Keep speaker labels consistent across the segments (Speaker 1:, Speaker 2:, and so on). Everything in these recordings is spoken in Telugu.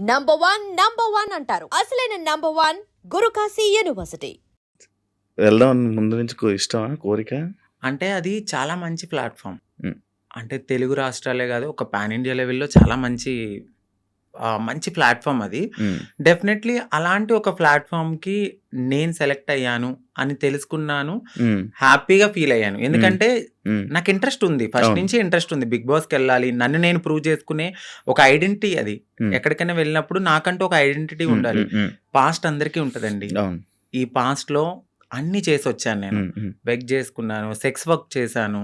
Speaker 1: నంబర్ వన్ నంబర్ వన్ అంటారు. అసలైన నంబర్ వన్ గురుకాశీ యూనివర్సిటీ
Speaker 2: వెళ్దాం ముందు నుంచి కో- ఇష్టమా? కోరిక?
Speaker 3: అంటే అది చాలా మంచి ప్లాట్ఫామ్. అంటే తెలుగు రాష్ట్రాలే కాదు ఒక పాన్ ఇండియా లెవెల్లో చాలా మంచి మంచి ప్లాట్ఫామ్ అది. డెఫినెట్లీ అలాంటి ఒక ప్లాట్ఫామ్కి నేను సెలెక్ట్ అయ్యాను అని తెలుసుకున్నాను. హ్యాపీగా ఫీల్ అయ్యాను. ఎందుకంటే నాకు ఇంట్రెస్ట్ ఉంది. ఫస్ట్. నుంచి ఇంట్రెస్ట్ ఉంది. బిగ్ బాస్కి వెళ్ళాలి. నన్ను నేను ప్రూవ్ చేసుకునే ఒక ఐడెంటిటీ అది. ఎక్కడికైనా వెళ్ళినప్పుడు నాకంటూ ఒక ఐడెంటిటీ ఉండాలి. పాస్ట్ అందరికీ ఉంటుందండి. ఈ పాస్ట్లో అన్ని చేసి వచ్చాను నేను బెగ్ చేసుకున్నాను సెక్స్ వర్క్ చేశాను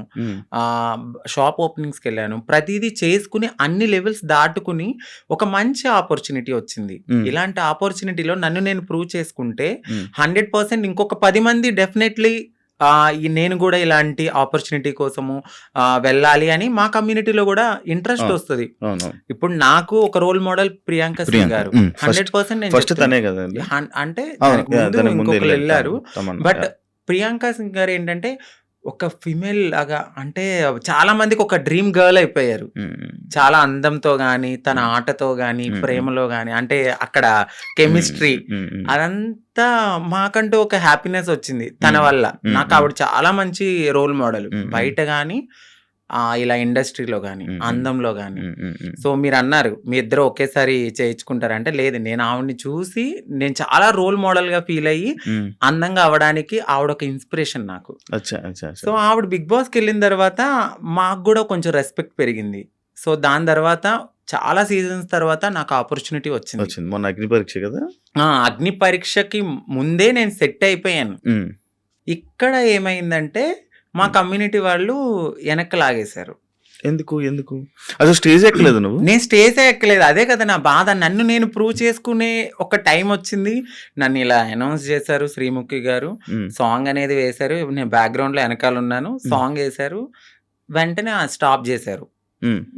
Speaker 3: షాప్ ఓపెనింగ్స్కి వెళ్ళాను. ప్రతిదీ చేసుకుని అన్ని లెవెల్స్ దాటుకుని ఒక మంచి ఆపర్చునిటీ వచ్చింది. ఇలాంటి ఆపర్చునిటీలో నన్ను నేను ప్రూవ్ చేసుకుంటే హండ్రెడ్ పర్సెంట్ ఇంకొక పది మంది డెఫినెట్లీ నేను కూడా ఇలాంటి ఆపర్చునిటీ కోసము వెళ్ళాలి అని మా కమ్యూనిటీలో కూడా ఇంట్రెస్ట్. వస్తుంది. ఇప్పుడు నాకు ఒక రోల్ మోడల్ ప్రియాంక సింగ్ గారు హండ్రెడ్ పర్సెంట్ అంటే ముందు ఇంకొకరు వెళ్ళారు బట్. ప్రియాంక సింగ్ గారు ఏంటంటే ఒక ఫిమేల్ లాగా అంటే చాలా మందికి ఒక డ్రీమ్ గర్ల్ అయిపోయారు చాలా అందంతో గాని తన. ఆటతో గాని. ప్రేమలో గాని అంటే అక్కడ కెమిస్ట్రీ అదంతా మాకంటూ ఒక హ్యాపీనెస్ వచ్చింది తన. వల్ల. నాకు ఆవిడ చాలా మంచి రోల్ మోడల్. బయట గాని ఇలా ఇండస్ట్రీలో గాని
Speaker 2: మ్మ్.
Speaker 3: అందంలో
Speaker 2: ఉమ్,
Speaker 3: సో మీరు అన్నారు మీ ఇద్దరు ఒకేసారి చేయించుకుంటారంటే లేదు. నేను ఆవిడని చూసి నేను చాలా రోల్ మోడల్గా ఫీల్ అయ్యి అందంగా అవడానికి ఆవిడ ఒక ఇన్స్పిరేషన్ నాకు. సో ఆవిడ బిగ్ బాస్కి వెళ్ళిన తర్వాత మాకు కూడా కొంచెం రెస్పెక్ట్ పెరిగింది. సో దాని తర్వాత చాలా సీజన్స్ తర్వాత నాకు ఆపర్చునిటీ వచ్చింది.
Speaker 2: వచ్చింది. మొన్న అగ్ని పరీక్ష కదా?
Speaker 3: అగ్ని పరీక్షకి ముందే నేను సెట్ అయిపోయాను. ఇక్కడ ఏమైందంటే మా కమ్యూనిటీ వాళ్ళు వెనక్కి లాగేశారు.
Speaker 2: ఎందుకు? ఎందుకు? అసలు స్టేజ్ ఎక్కలేదు నువ్వు?
Speaker 3: నేను స్టేజ్ ఎక్కలేదు. అదే కదా నా బాధ. నన్ను నేను ప్రూవ్ చేసుకునే ఒక టైం వచ్చింది. నన్ను ఇలా అనౌన్స్ చేశారు శ్రీముఖి గారు. సాంగ్ అనేది వేశారు. నేను బ్యాక్గ్రౌండ్లో వెనకాల ఉన్నాను. సాంగ్ వేశారు. వెంటనే స్టాప్ చేశారు.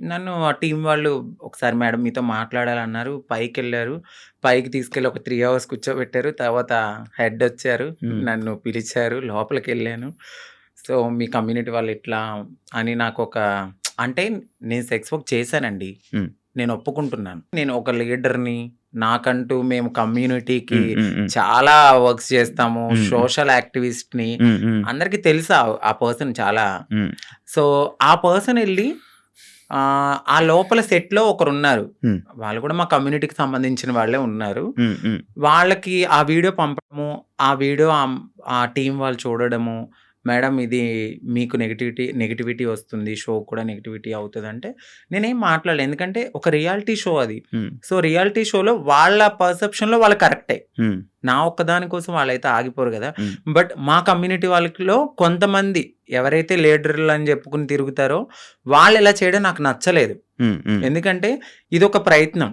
Speaker 3: నన్ను ఆ టీం వాళ్ళు ఒకసారి మేడం మీతో మాట్లాడాలన్నారు. పైకి వెళ్ళారు. పైకి తీసుకెళ్ళి ఒక త్రీ అవర్స్ కూర్చోబెట్టారు. తర్వాత హెడ్ వచ్చారు. నన్ను పిలిచారు. లోపలికి వెళ్ళాను. సో మీ కమ్యూనిటీ వాళ్ళు ఇట్లా అని నాకు ఒక అంటే నేను సెక్స్ వర్క్ చేశానండి. నేను ఒప్పుకుంటున్నాను. నేను ఒక లీడర్ని నాకంటూ మేము కమ్యూనిటీకి చాలా వర్క్స్ చేస్తాము. సోషల్
Speaker 2: యాక్టివిస్ట్ని
Speaker 3: అందరికి తెలుసా ఆ పర్సన్ చాలా. సో ఆ పర్సన్ వెళ్ళి ఆ, లోపల సెట్లో ఒకరు ఉన్నారు. వాళ్ళు కూడా మా కమ్యూనిటీకి సంబంధించిన వాళ్ళే ఉన్నారు. వాళ్ళకి ఆ వీడియో పంపడము ఆ వీడియో ఆ టీం వాళ్ళు చూడడము మేడం ఇది మీకు నెగిటివిటీ నెగిటివిటీ వస్తుంది షో కూడా నెగిటివిటీ అవుతుంది అంటే నేనేం మాట్లాడలేదు ఎందుకంటే ఒక రియాలిటీ షో అది. సో రియాలిటీ షోలో వాళ్ళ పర్సెప్షన్లో వాళ్ళు కరెక్టే నా ఒక్కదాని కోసం వాళ్ళైతే ఆగిపోరు కదా. బట్ మా కమ్యూనిటీ వాళ్ళలో కొంతమంది ఎవరైతే లీడర్లు అని చెప్పుకుని తిరుగుతారో వాళ్ళు ఇలా చేయడం నాకు నచ్చలేదు. ఎందుకంటే ఇది ఒక ప్రయత్నం.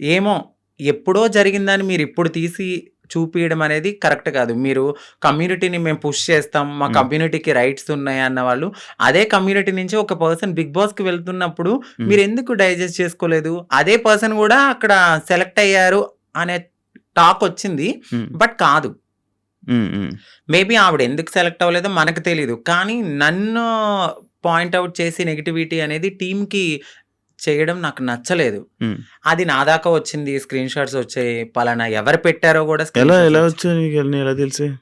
Speaker 3: ఏమో ఎప్పుడో జరిగిందని మీరు ఇప్పుడు తీసి చూపించడం అనేది కరెక్ట్ కాదు. మీరు కమ్యూనిటీని మేము పుష్ చేస్తాం మా. కమ్యూనిటీకి రైట్స్ ఉన్నాయి అన్న వాళ్ళు అదే కమ్యూనిటీ నుంచి ఒక పర్సన్ బిగ్ బాస్కి వెళ్తున్నప్పుడు మీరు ఎందుకు డైజెస్ట్ చేసుకోలేదు? అదే పర్సన్ కూడా అక్కడ సెలెక్ట్ అయ్యారు అనే టాక్ వచ్చింది బట్ కాదు. మేబీ ఆవిడ ఎందుకు సెలెక్ట్ అవ్వలేదో మనకు తెలియదు కానీ నన్ను పాయింట్అవుట్ చేసి నెగిటివిటీ అనేది టీంకి చేయడం నాకు నచ్చలేదు. అది నా దాకా వచ్చింది స్క్రీన్ షాట్స్ వచ్చాయి పలానా ఎవరు పెట్టారో కూడా
Speaker 2: ఎలా ఎలా
Speaker 3: వచ్చాయి.
Speaker 2: ఎలా తెలిసి?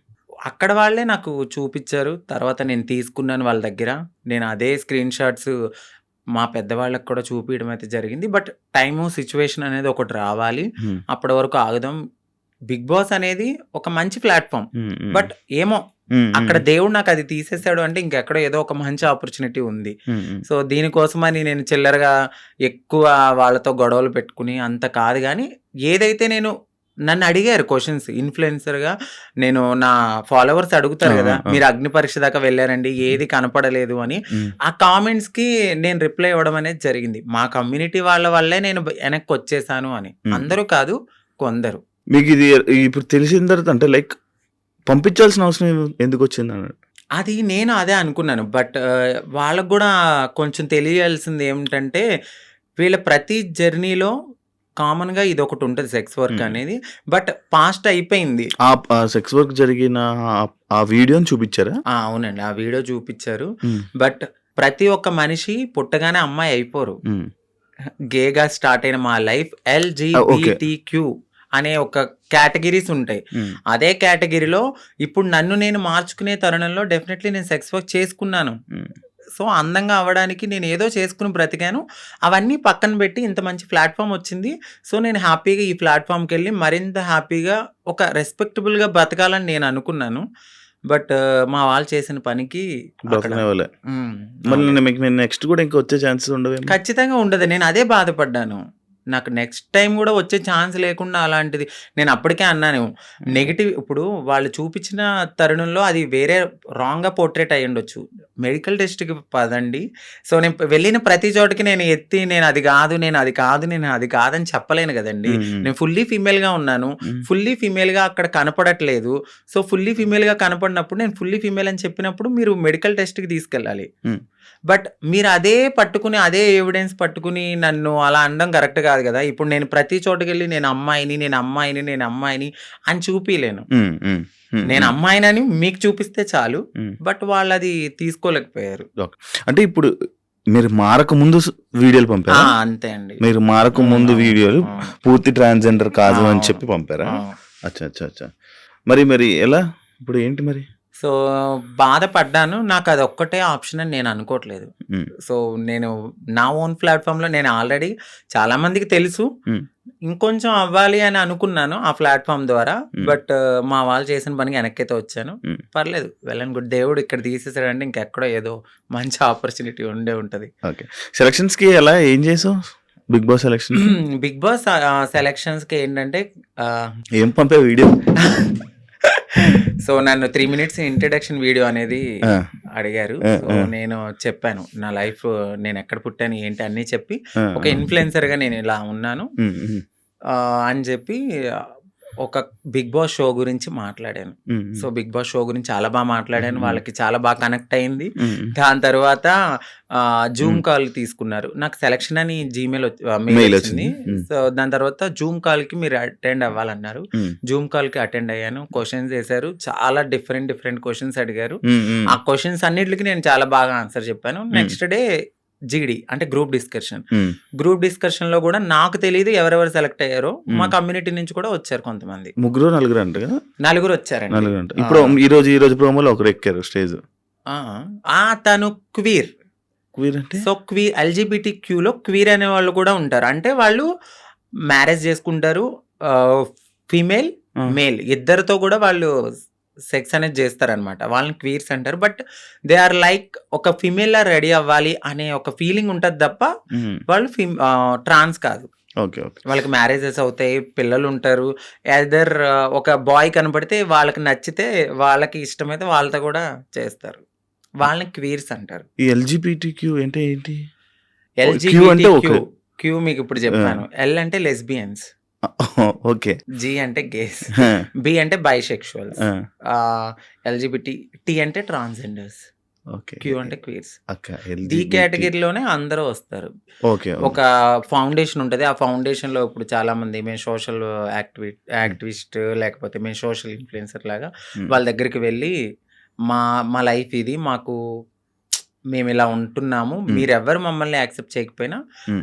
Speaker 3: అక్కడ వాళ్ళే నాకు చూపించారు. తర్వాత నేను తీసుకున్నాను వాళ్ళ దగ్గర. నేను అదే స్క్రీన్ షాట్స్ మా పెద్దవాళ్ళకి కూడా చూపించడం అయితే జరిగింది. బట్ టైము సిచ్యువేషన్ అనేది ఒకటి రావాలి. అప్పటి వరకు ఆగుదాం. బిగ్ బాస్ అనేది ఒక మంచి ప్లాట్ఫామ్. బట్ ఏమో అక్కడ దేవుడు నాకు అది తీసేసాడు అంటే ఇంకెక్కడో ఏదో ఒక మంచి ఆపర్చునిటీ ఉంది. సో దీనికోసమని నేను చిల్లరగా ఎక్కువ వాళ్ళతో గొడవలు పెట్టుకుని అంత కాదు కానీ ఏదైతే నేను నన్ను అడిగారు క్వశ్చన్స్ ఇన్ఫ్లుయెన్సర్గా నేను నా ఫాలోవర్స్ అడుగుతారు కదా. మీరు అగ్ని పరీక్ష దాకా వెళ్ళారండి ఏది కనపడలేదు అని ఆ కామెంట్స్కి నేను రిప్లై ఇవ్వడం అనేది జరిగింది. మా కమ్యూనిటీ వాళ్ళ వల్లే నేను వెనక్కి వచ్చేసాను అని. అందరూ కాదు కొందరు.
Speaker 2: మీకు ఇది ఇప్పుడు తెలిసిన తర్వాత అంటే లైక్ పంపించాల్సిన అవసరం ఎందుకు వచ్చింది అన్నాడు?
Speaker 3: అది నేను అదే అనుకున్నాను. బట్ వాళ్ళకు కూడా కొంచెం తెలియాల్సింది ఏమిటంటే వీళ్ళ ప్రతి జర్నీలో కామన్గా ఇది ఒకటి ఉంటుంది సెక్స్ వర్క్
Speaker 2: Hmm.
Speaker 3: అనేది. బట్ పాస్ట్ అయిపోయింది.
Speaker 2: ఆ సెక్స్ వర్క్ జరిగిన ఆ- వీడియోని చూపించారా?
Speaker 3: అవునండి. ఆ వీడియో చూపించారు.
Speaker 2: ఉమ్,
Speaker 3: బట్ ప్రతి ఒక్క మనిషి పుట్టగానే అమ్మాయి అయిపోరు.
Speaker 2: ఉమ్,
Speaker 3: గేగా స్టార్ట్ అయిన మా లైఫ్ ఎల్జిబిటిక్యూ. అనే ఒక కేటగిరీస్ ఉంటాయి. అదే కేటగిరీలో ఇప్పుడు నన్ను నేను మార్చుకునే తరుణంలో డెఫినెట్లీ నేను సెక్స్ వర్క్ చేసుకున్నాను. సో అందంగా అవ్వడానికి నేను ఏదో చేసుకుని బ్రతికాను. అవన్నీ పక్కన పెట్టి ఇంత మంచి ప్లాట్ఫామ్ వచ్చింది. సో నేను హ్యాపీగా ఈ ప్లాట్ఫామ్కి వెళ్ళి మరింత హ్యాపీగా ఒక రెస్పెక్టబుల్గా బ్రతకాలని నేను అనుకున్నాను. బట్ మా వాళ్ళు చేసిన పనికి
Speaker 2: మళ్ళీ నెక్స్ట్ కూడా ఇంకా వచ్చే ఛాన్సెస్ ఉండవేమో.
Speaker 3: ఖచ్చితంగా ఉండదు. నేను అదే బాధపడ్డాను. నాకు నెక్స్ట్ టైం కూడా వచ్చే ఛాన్స్ లేకుండా అలాంటిది. నేను అప్పటికే అన్నాను. నెగిటివ్ ఇప్పుడు వాళ్ళు చూపించిన తరుణంలో అది వేరే రాంగ్గా పోర్ట్రేట్ అయ్యి ఉండొచ్చు. మెడికల్ టెస్ట్కి పదండి. సో నేను వెళ్ళిన ప్రతి చోటకి నేను ఎత్తి నేను అది కాదు నేను అది కాదు నేను అది కాదని చెప్పలేను కదండి. నేను ఫుల్లీ ఫీమేల్గా ఉన్నాను. ఫుల్లీ ఫీమేల్గా అక్కడ కనపడట్లేదు. సో ఫుల్లీ ఫీమేల్గా కనపడినప్పుడు నేను ఫుల్లీ ఫీమేల్ అని చెప్పినప్పుడు మీరు మెడికల్ టెస్ట్కి తీసుకెళ్ళాలి. బట్ మీరు అదే పట్టుకుని అదే ఎవిడెన్స్ పట్టుకుని నన్ను అలా అనడం కరెక్ట్ కాదు. కదా ఇప్పుడు నేను ప్రతి చోటుకి వెళ్ళి నేను అమ్మాయిని నేను అమ్మాయిని నేను అమ్మాయిని అని
Speaker 2: ఉమ్,
Speaker 3: నేను అమ్మాయినని మీకు చూపిస్తే చాలు. బట్ వాళ్ళు అది తీసుకోలేకపోయారు
Speaker 2: అంటే ఇప్పుడు మీరు మారక ముందు వీడియోలు పంపారా?
Speaker 3: అంతే అండి.
Speaker 2: మీరు మారక ముందు వీడియోలు. పూర్తి ట్రాన్స్జెండర్ కాదు అని. చెప్పి పంపారా. అచ్చా అచ్చా అచ్చా. మరి మరి ఎలా? ఇప్పుడు ఏంటి మరి?
Speaker 3: సో బాధపడ్డాను. నాకు అది ఒక్కటే ఆప్షన్ అని నేను అనుకోవట్లేదు. సో నేను నా ఓన్ ప్లాట్ఫామ్లో నేను ఆల్రెడీ చాలా మందికి తెలుసు. ఇంకొంచెం అవ్వాలి అని అనుకున్నాను ఆ ప్లాట్ఫామ్ ద్వారా. బట్ మా వాళ్ళు చేసిన పనికి వెనక్కైతే వచ్చాను. పర్లేదు. వెళ్ళని గుడ్. దేవుడు ఇక్కడ తీసేసాడంటే ఇంకెక్కడో ఏదో మంచి ఆపర్చునిటీ ఉండే ఉంటుంది.
Speaker 2: ఓకే. సెలక్షన్స్కి ఎలా ఏం చేసావు? Bigg Boss selection?
Speaker 3: Bigg Boss సెలక్షన్స్కి ఏంటంటే
Speaker 2: ఏం పంపే వీడియో?
Speaker 3: సో నన్ను త్రీ మినిట్స్ ఇంట్రడక్షన్ వీడియో అనేది అడిగారు. నేను చెప్పాను నా లైఫ్ నేను ఎక్కడ పుట్టాను ఏంటి అన్నీ చెప్పి ఒక ఇన్ఫ్లుయెన్సర్గా నేను ఇలా ఉన్నాను. అని చెప్పి ఒక బిగ్ బాస్ షో గురించి మాట్లాడాను. సో బిగ్ బాస్ షో గురించి చాలా బాగా మాట్లాడాను. వాళ్ళకి చాలా బాగా కనెక్ట్ అయింది. దాని తర్వాత జూమ్. కాల్ తీసుకున్నారు. నాకు సెలక్షన్ అని జీమెయిల్ మెయిల్
Speaker 2: వచ్చింది.
Speaker 3: సో దాని తర్వాత జూమ్ కాల్కి మీరు అటెండ్ అవ్వాలన్నారు. జూమ్ కాల్కి అటెండ్ అయ్యాను. క్వశ్చన్స్ వేశారు. చాలా డిఫరెంట్ డిఫరెంట్ క్వశ్చన్స్ అడిగారు. ఆ క్వశ్చన్స్ అన్నిటికి నేను చాలా బాగా ఆన్సర్ చెప్పాను. నెక్స్ట్ డే జిడి అంటే గ్రూప్ డిస్కషన్ గ్రూప్ డిస్కషన్లో కూడా నాకు తెలియదు ఎవరెవరు సెలెక్ట్ అయ్యారో. మా. కమ్యూనిటీ నుంచి కూడా వచ్చారు కొంతమంది.
Speaker 2: ముగ్గురు నలుగురు అంట
Speaker 3: నలుగురు వచ్చారండి.
Speaker 2: నలుగురు అంట ఇప్పుడు ఈ రోజు ఈ రోజు ప్రోమోలో ఒకరు ఎక్కారు స్టేజ్.
Speaker 3: ఆ, తను క్వీర్.
Speaker 2: క్వీర్ అంటే?
Speaker 3: సో క్వీర్ ఎల్జిబిటి క్యూలో క్వీర్ అనే వాళ్ళు కూడా ఉంటారు. అంటే వాళ్ళు మ్యారేజ్ చేసుకుంటారు. ఫీమేల్. మేల్. ఇద్దరితో కూడా వాళ్ళు సెక్స్ అనేది చేస్తారనమాట వాళ్ళని క్వీర్స్ అంటారు. బట్ దే ఆర్ లైక్ ఒక ఫిమేల్ లా రెడీ అవ్వాలి అనే ఒక ఫీలింగ్ ఉంటుంది తప్ప వాళ్ళు ట్రాన్స్ కాదు.
Speaker 2: Okay okay.
Speaker 3: వాళ్ళకి మ్యారేజెస్ అవుతాయి పిల్లలు ఉంటారు. ఎదర్ ఒక బాయ్ కనపడితే వాళ్ళకి నచ్చితే వాళ్ళకి ఇష్టమైతే వాళ్ళతో కూడా చేస్తారు. వాళ్ళని క్వీర్స్ అంటారు.
Speaker 2: ఈ ఎల్జిబిటి క్యూ అంటే ఏంటి.
Speaker 3: క్యూ మీకు ఇప్పుడు చెప్పాను. ఎల్ అంటే లెస్బియన్స్.
Speaker 2: ఓకే.
Speaker 3: జి అంటే గేస్. బి అంటే బైసెక్షువల్స్. ఎల్జిబిటి టి అంటే ట్రాన్స్జెండర్స్.
Speaker 2: ఓకే.
Speaker 3: క్యూ అంటే క్వీర్స్.
Speaker 2: LGBT.
Speaker 3: కేటగిరీలోనే అందరూ వస్తారు.
Speaker 2: ఓకే
Speaker 3: ఒక ఫౌండేషన్ ఉంటుంది. ఆ ఫౌండేషన్లో ఇప్పుడు చాలా మంది మేము సోషల్ యాక్టివి యాక్టివిస్ట్ లేకపోతే మేము సోషల్ ఇన్ఫ్లుయెన్సర్ లాగా. వాళ్ళ దగ్గరికి వెళ్ళి మా మా లైఫ్ ఇది. మాకు మేము ఇలా ఉంటున్నాము. మీరు ఎవరు మమ్మల్ని యాక్సెప్ట్ చేయకపోయినా.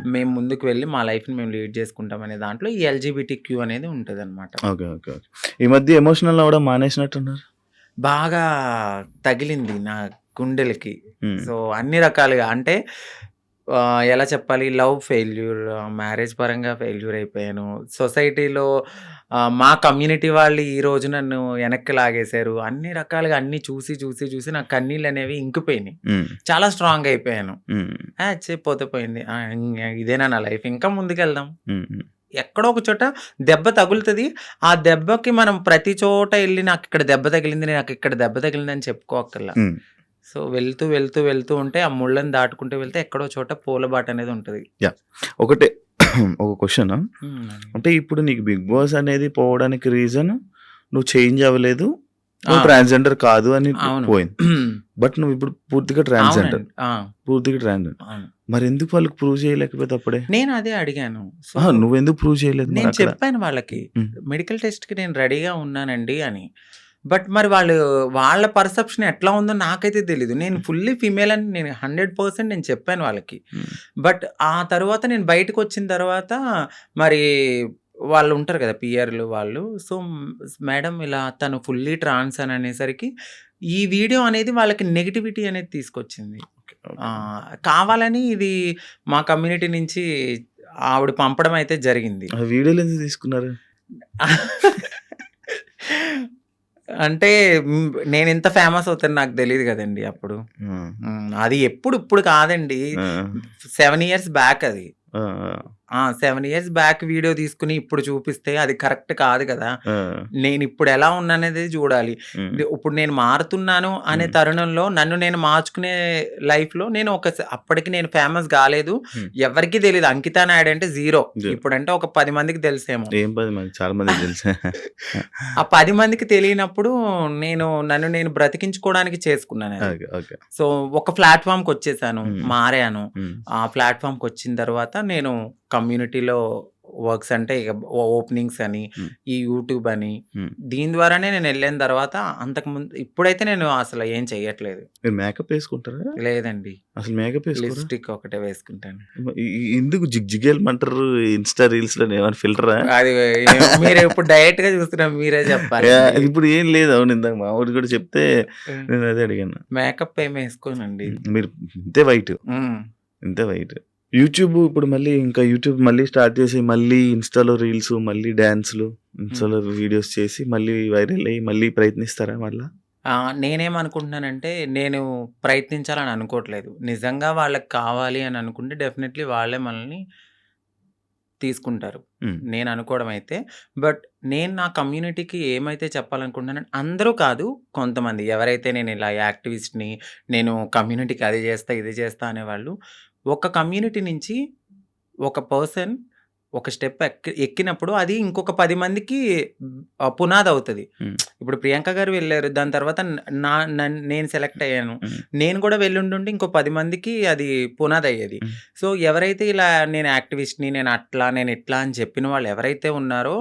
Speaker 3: మేము. ముందుకు వెళ్ళి మా లైఫ్ని మేము లీడ్ చేసుకుంటాం అనే దాంట్లో ఈ ఎల్జిబిటి క్యూ అనేది ఉంటుంది అనమాట
Speaker 2: ఓకే ఓకే ఓకే. ఈ మధ్య ఎమోషనల్ అవ్వడం మానేసినట్టున్నారు?
Speaker 3: బాగా తగిలింది నా గుండెలకి. సో అన్ని రకాలుగా అంటే ఎలా చెప్పాలి? లవ్ ఫెయిల్యూర్ మ్యారేజ్ పరంగా ఫెయిల్యూర్ అయిపోయాను. సొసైటీలో మా కమ్యూనిటీ వాళ్ళు ఈ రోజు నన్ను వెనక్కి లాగేశారు. అన్ని రకాలుగా అన్ని చూసి చూసి చూసి నా కన్నీళ్ళు అనేవి ఇంకిపోయినాయి. చాలా స్ట్రాంగ్ అయిపోయాను.
Speaker 2: ఉమ్,
Speaker 3: ఆ, ఛే, పోతే పోయింది. ఇదేనా నా లైఫ్? ఇంకా ముందుకెళ్దాం. ఎక్కడో ఒక చోట దెబ్బ తగులుతుంది. ఆ దెబ్బకి మనం ప్రతి చోట వెళ్ళి నాకు ఇక్కడ దెబ్బ తగిలింది నాకు ఇక్కడ దెబ్బ తగిలింది అని చెప్పుకోకర్లా
Speaker 2: ఉమ్.
Speaker 3: సో వెళ్తూ వెళ్తూ వెళ్తూ ఉంటే ఆ ముళ్ళని దాటుకుంటూ వెళ్తే ఎక్కడో చోట పూలబాట అనేది ఉంటుంది.
Speaker 2: ఒకటే ఒక క్వశ్చన్ అంటే ఇప్పుడు నీకు బిగ్ బాస్ అనేది పోవడానికి రీజన్ నువ్వు చేంజ్ అవ్వలేదు నువ్వు. ట్రాన్స్జెండర్ కాదు అని. పోయింది. బట్ నువ్వు ఇప్పుడు పూర్తిగా ట్రాన్స్జెండర్ పూర్తిగా ట్రాన్స్జెండర్. మరి ఎందుకు వాళ్ళకి ప్రూవ్ చేయలేకపోతే అప్పుడే?
Speaker 3: నేను అదే అడిగాను.
Speaker 2: నువ్వు ఎందుకు ప్రూవ్ చేయలేదు
Speaker 3: నేను? చెప్పాను వాళ్ళకి. మెడికల్ టెస్ట్కి నేను రెడీగా ఉన్నానండి అని. బట్ మరి వాళ్ళు వాళ్ళ పర్సెప్షన్ ఎట్లా ఉందో నాకైతే తెలీదు. నేను ఫుల్లీ ఫీమేల్ అని నేను 100% నేను చెప్పాను వాళ్ళకి.
Speaker 2: హ్మ్.
Speaker 3: బట్ ఆ తర్వాత నేను బయటకొచ్చిన తర్వాత మరి వాళ్ళు ఉంటారు కదా! పీఆర్‌లు వాళ్ళు. సో, మేడం ఇలా తను ఫుల్లీ ట్రాన్స్ అని అనేసరికి ఈ వీడియో అనేది వాళ్ళకి నెగటివిటీ అనేది తీసుకొచ్చింది. కావాలని ఇది మా కమ్యూనిటీ నుంచి ఆవిడ పంపడం అయితే జరిగింది.
Speaker 2: వీడియోలు ఎందుకు తీసుకున్నారు?
Speaker 3: అంటే హ్మ్, నేనింత ఫేమస్ అవుతాను నాకు తెలీదు గదండీ అప్పుడు. అది ఎప్పుడు ఇప్పుడు కాదండి. 7 ఇయర్స్ బ్యాక్ అది. 7 ఇయర్స్ బ్యాక్ వీడియో తీసుకొని ఇప్పుడు చూపిస్తే అది కరెక్ట్ కాదు కదా!
Speaker 2: ఆ!
Speaker 3: నేనిప్పుడు ఎలా ఉన్నాననేది చూడాలి. ఇప్పుడు నేను మారుతున్నాను అనే. తరుణంలో నన్ను నేను మార్చుకునే లైఫ్‌లో నేను ఒక అప్పటికి నేను ఫేమస్.
Speaker 2: హ్మ్.
Speaker 3: ఎవరికీ తెలీదు. అంకిత నాయుడు అంటే జీరో. ఇప్పుడంటే ఒక 10 మందికి తెలుసేమో.
Speaker 2: ఏం 10 మంది చాలా మందికి తెలుసు.
Speaker 3: ఆ 10 మందికి తెలియనప్పుడు నేను నన్ను నేను బ్రతికించుకోవడానికి.
Speaker 2: ఓకే.
Speaker 3: సో, ఒక ప్లాట్‌ఫార్మ్‌కొచ్చేసాను.
Speaker 2: హ్మ్.
Speaker 3: మారాను.
Speaker 2: హ్మ్.
Speaker 3: ఆ ప్లాట్‌ఫార్మ్‌కొచ్చిన తర్వాత నేను కమ్యూనిటీలో వర్క్స్ అంటే ఓ ఓపెనింగ్స్ అని,
Speaker 2: హ్మ్.
Speaker 3: ఈ యూట్యూబ్ అని
Speaker 2: హ్మ్.
Speaker 3: దీని ద్వారానే నేనెళ్ళిన తర్వాత అంతకుముందు ఇప్పుడైతే నేను అసలు ఏం చెయ్యట్లేదు.
Speaker 2: మీరు మేకప్ ఏసుకుంటారా?
Speaker 3: లేదండి.
Speaker 2: అసలు మేకప్?
Speaker 3: లిప్‌స్టిక్ ఒకటే వేసుకుంటాను.
Speaker 2: ఎందుకు జిగ్ జిగేల్మంటారు ఇన్‌స్టా రీల్స్‌లోని ఏమైనా ఫిల్టరా?
Speaker 3: అది మీరు ఇప్పుడు డైరెక్ట్‌గా చూస్తున్నారు మీరే
Speaker 2: యాహ్!
Speaker 3: చెప్పాలండి.
Speaker 2: ఇప్పుడు ఏం లేదు. అవును ఇందాక మావోడు కూడా చెప్తే
Speaker 3: హ్మ్.
Speaker 2: నేను అదే అడిగాను.
Speaker 3: మేకప్ ఏమి ఏసుకోనండి.
Speaker 2: హ్మ్. మీరు ఇంతే వైట్. ఇంతే వైట్. యూట్యూబ్ ఇప్పుడు మళ్ళీ ఇంకా యూట్యూబ్ మళ్ళీ స్టార్ట్ చేసి మళ్ళీ ఇన్‌స్టాలో రీల్స్, మళ్ళీ డాన్స్‌లు,
Speaker 3: హ్మ్.
Speaker 2: ఇన్‌స్టాలో వీడియోస్ చేసి మళ్ళీ వైరల్ అయ్యి మళ్ళీ ప్రయత్నిస్తారా మళ్ళా?
Speaker 3: నేనేమనుకుంటున్నానంటే నేను ప్రయత్నించాలని అనుకోవట్లేదు. నిజంగా వాళ్ళకి కావాలి అని అనుకుంటే డెఫినెట్‌లీ వాళ్ళే మనల్ని తీసుకుంటారు.
Speaker 2: హ్మ్.
Speaker 3: నేను అనుకోవడం అయితే. బట్ నేను నా కమ్యూనిటీకి ఏమైతే చెప్పాలనుకుంటున్నానో అందరూ కాదు కొంతమంది ఎవరైతే నేను ఇలా యాక్టివిస్ట్‌ని, నేను కమ్యూనిటీకి అది చేస్తా, ఇది చేస్తా అనేవాళ్ళు ఒక కమ్యూనిటీ నుంచి ఒక పర్సన్ ఒక స్టెప్ ఎక్కి ఎక్కినప్పుడు అది ఇంకొక 10 మందికి ఆహ్, పునాదవుతది.
Speaker 2: హ్మ్.
Speaker 3: ఇప్పుడు ప్రియాంక గారు వెళ్ళారు. దాని తర్వాత నా నన్ నేను సెలెక్ట్ అయ్యాను. నేను కూడా వెళ్ళుండుంటే ఇంకో 10 మందికి అది పునాదయ్యేది.
Speaker 2: హ్మ్.
Speaker 3: సో, ఎవరైతే ఇలా నేను యాక్టివిస్ట్‌ని, నేను అట్లా, నేను ఇట్లా అని చెప్పిన వాళ్ళు ఎవరైతే ఉన్నారో.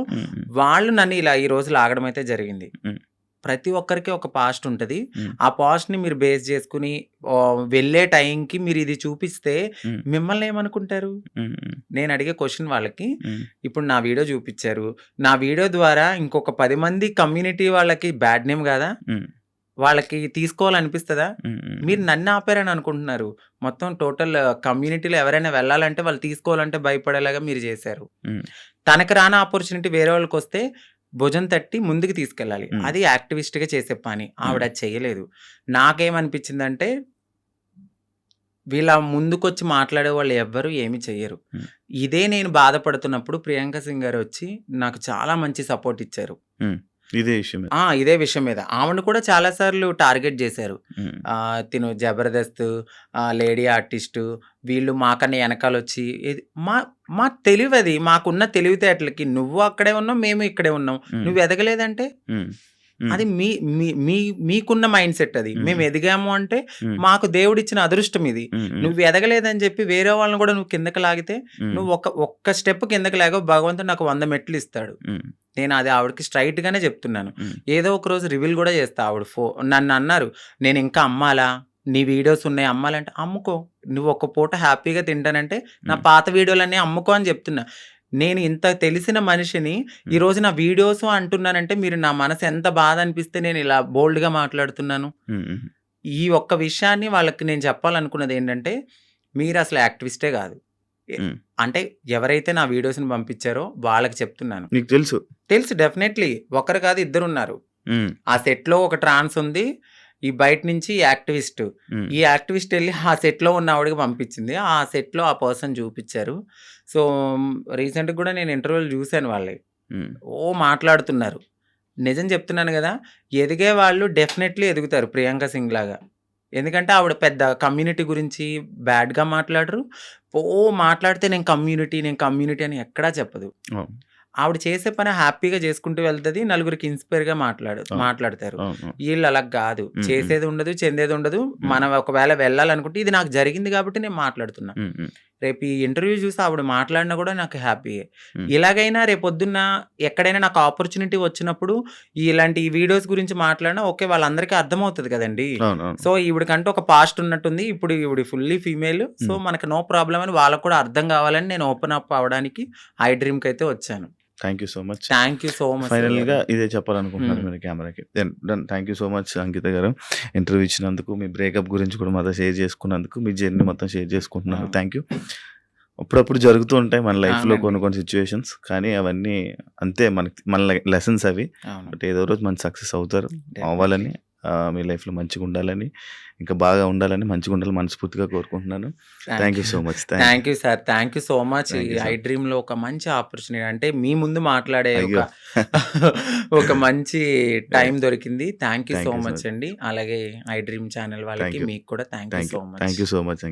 Speaker 3: వాళ్ళు నన్ను ఇలా ఈ రోజు లాగడం అయితే జరిగింది. ప్రతి ఒక్కరికి ఒక పాస్ట్ ఉంటది. ఆ పాస్ట్‌ని మీరు బేస్ చేసుకొని వెళ్ళే టైంకి మీరు ఇది చూపిస్తే. మిమ్మల్ని ఏమనుకుంటారు? నేను అడిగే క్వెషన్ వాళ్ళకి. ఇప్పుడు నా వీడియో చూపిచ్చారు. నా వీడియో ద్వారా ఇంకొక 10 మంది కమ్యూనిటీ వాళ్ళకి బ్యాడ్ నేమ్ కాదా? వాళ్ళకి తీసుకోవాలనిపిస్తదా? మీరు నన్ను ఆపారని అనుకుంటున్నారు. మొత్తం టోటల్ కమ్యూనిటీలో ఎవరైనా వెళ్ళాలంటే వాళ్ళు తీసుకోవాలంటే భయపడేలాగా మీరు చేశారు. తనకు రాని ఆపర్చునిటీ వేరే వాళ్ళకొస్తే భుజం తట్టి ముందుకు తీసుకెళ్ళాలి. అది యాక్టివిస్ట్‌గా చేసే పని. ఆవిడ చేయలేదు. నాకేమనిపించిందంటే వీళ్ళ ముందుకొచ్చి మాట్లాడే వాళ్ళు ఎవ్వరు ఏమి చెయ్యరు. ఇదే నేను బాధపడుతున్నప్పుడు ప్రియాంక సింగ్ గారొచ్చి నాకు చాలా మంచి సపోర్ట్ ఇచ్చారు.
Speaker 2: ఇదే విషయమే.
Speaker 3: ఆ! ఇదే విషయం మీద. ఆమెను కూడా చాలా సార్లు టార్గెట్ చేశారు. తిను 'జబర్దస్త్' లేడీ ఆర్టిస్టు వీళ్ళు మాకన్నా ఎనకాలొచ్చి ఇది మా మా తెలివది. మాకున్న తెలివితేటలకి నువ్వు అక్కడే ఉన్నావు. మేము ఇక్కడే ఉన్నాం. నువ్వు ఎదగలేదంటే. అది మీ మీ మీకున్న మైండ్‌సెట్ అది.
Speaker 2: హ్మ్.
Speaker 3: మేము ఎదిగాము అంటే. మాకు దేవుడిచ్చిన అదృష్టం ఇది. నువ్వు ఎదగలేదని చెప్పి వేరే వాళ్ళని కూడా నువ్వు కిందకి లాగితే. నువ్వు ఒక ఒక్క స్టెప్ కిందకి లాగావు భగవంతుడు నాకు 100 మెట్లు ఇస్తాడు. నేను అది ఆవిడకి స్ట్రెయిట్‌గానే చెప్తున్నాను.
Speaker 2: హ్మ్.
Speaker 3: ఏదో ఒక రోజు రివీల్ కూడా చేస్తా ఆవిడ ఫో నన్నన్నారు. నేను ఇంకా అమ్మాలా? నీ వీడియోస్ ఉన్నాయి అమ్మాలంటే అమ్ముకో. నువ్వు ఒక పూట హ్యాపీగా తింటానంటే నా. పాత వీడియోలన్నీ అమ్ముకో అని చెప్తున్నా. నేను ఇంత తెలిసిన మనిషిని
Speaker 2: హ్మ్.
Speaker 3: ఈరోజు నా వీడియోసు అంటున్నానంటే మీరు నా మనసు ఎంత బాధ అనిపిస్తే నేను ఇలా బోల్డ్‌గా మాట్లాడుతున్నాను. ఈ ఒక్క విషయాన్ని వాళ్ళకి నేను చెప్పాలనుకున్నది ఏంటంటే మీరు అసలు యాక్టివిస్టే కాదు. అంటే ఎవరైతే నా వీడియోస్‌ని పంపించారో వాళ్ళకి చెప్తున్నాను.
Speaker 2: నీకు తెలుసు.
Speaker 3: తెలుసు డెఫినెట్‌లీ. ఒకరు కాదు ఇద్దరున్నారు.
Speaker 2: హ్మ్.
Speaker 3: ఆ సెట్‌లో ఒక ట్రాన్స్ ఉంది. ఈ బయట నుంచి యాక్టివిస్ట్. ఈ యాక్టివిస్ట్ ఎళ్ళి ఆ సెట్‌లో ఉన్న ఆవిడకి పంపించింది. ఆ సెట్‌లో ఆ పర్సన్ చూపిచ్చారు. సో, రీసెంట్‌గా కూడా నేను ఇంటర్వ్యూలు చూసాను వాళ్ళయి.
Speaker 2: హ్మ్.
Speaker 3: ఓ మాట్లాడుతున్నారు. నిజం చెప్తున్నాను గదా! ఎదిగే వాళ్ళు డెఫినెట్‌లీ ఎదుగుతారు ప్రియాంక సింగ్ లాగా. ఎందుకంటే ఆవిడ పెద్ద కమ్యూనిటీ గురించి బ్యాడ్‌గా మాట్లాడరు. ఓ మాట్లాడితే నేను కమ్యూనిటీ, నేను కమ్యూనిటీ అని ఎక్కడా చెప్పదు. ఆవిడ చేసే పని హ్యాపీగా చేసుకుంటూ వెళ్తది. నలుగురికి ఇన్‌స్పైర్‌గా మాట్లాడు
Speaker 2: అవును.
Speaker 3: మాట్లాడతారు.
Speaker 2: అవును.
Speaker 3: ఈళ్ళు అలా.
Speaker 2: హ్మ్.
Speaker 3: చేసేది ఉండదు, చెందేది ఉండదు. మనం ఒకవేళ వెళ్ళాలనుకుంటే ఇది నాకు జరిగింది కాబట్టి నేను మాట్లాడుతున్నా. రేపు ఈ ఇంటర్వ్యూ చూసి ఆవిడ మాట్లాడినా కూడా నాకు హ్యాపీయే. ఇలాగైనా రేపొద్దున్న ఎక్కడైనా నాకు ఆపర్చునిటీ వచ్చినప్పుడు ఇలాంటి వీడియోస్ గురించి మాట్లాడినా ఓకే. వాళ్ళందరికీ అర్థమవుతది కదండీ! సో, ఈవిడకంటూ ఒక పాస్ట్ ఉన్నట్టుంది. ఇప్పుడు ఈవిడ ఫుల్లీ ఫీమేల్. సో. మనకు నో ప్రాబ్లమ్ అని వాళ్ళకి కూడా అర్థం కావాలని నేను ఓపెన్ అప్ అవ్వడానికి ఐ డ్రీమ్‌కైతే వచ్చాను.
Speaker 2: Thank you so much.
Speaker 3: Thank you so much
Speaker 2: ఫైనల్‌గా
Speaker 3: గారు.
Speaker 2: ఇదే చెప్పాలనుకుంటున్నారు
Speaker 3: హ్మ్.
Speaker 2: మీరు కెమెరాకి. Thank you so much Ankita గారు. ఇంటర్వ్యూ ఇచ్చినందుకు, మీ బ్రేకప్ గురించి కూడా మాతో షేర్ చేసుకున్నందుకు, మీ జర్నీ మొత్తం షేర్ చేసుకుంటున్నారు.
Speaker 3: అవును.
Speaker 2: Thank you. అప్పుడప్పుడు జరుగుతూ ఉంటాయి మన లైఫ్‌లో. కొన్ని కొన్ని సిట్యుయేషన్స్. కానీ అవన్నీ అంతే మనకి మన లెసన్స్ అవి. బట్ ఏదో రోజు మంచి సక్సెస్ అవుతారు. అవ్వాలని మీ లైఫ్‌లో మంచిగుండాలని, ఇంకా బాగా ఉండాలని, మంచిగుండాలని మనస్ఫూర్తిగా కోరుకుంటున్నాను.
Speaker 3: Thank you.
Speaker 2: So much. Thank
Speaker 3: you sir. Thank you so much. I. డ్రీమ్‌లో ఒక మంచి ఆపర్చునిటీ అంటే మీ ముందు మాట్లాడే ఒక మంచి టైం. దొరికింది. Thank you so much. అండి. అలాగే ఐ డ్రీమ్ ఛానల్ వాళ్ళకి. మీకు కూడా thank you. So much.
Speaker 2: Thank you so much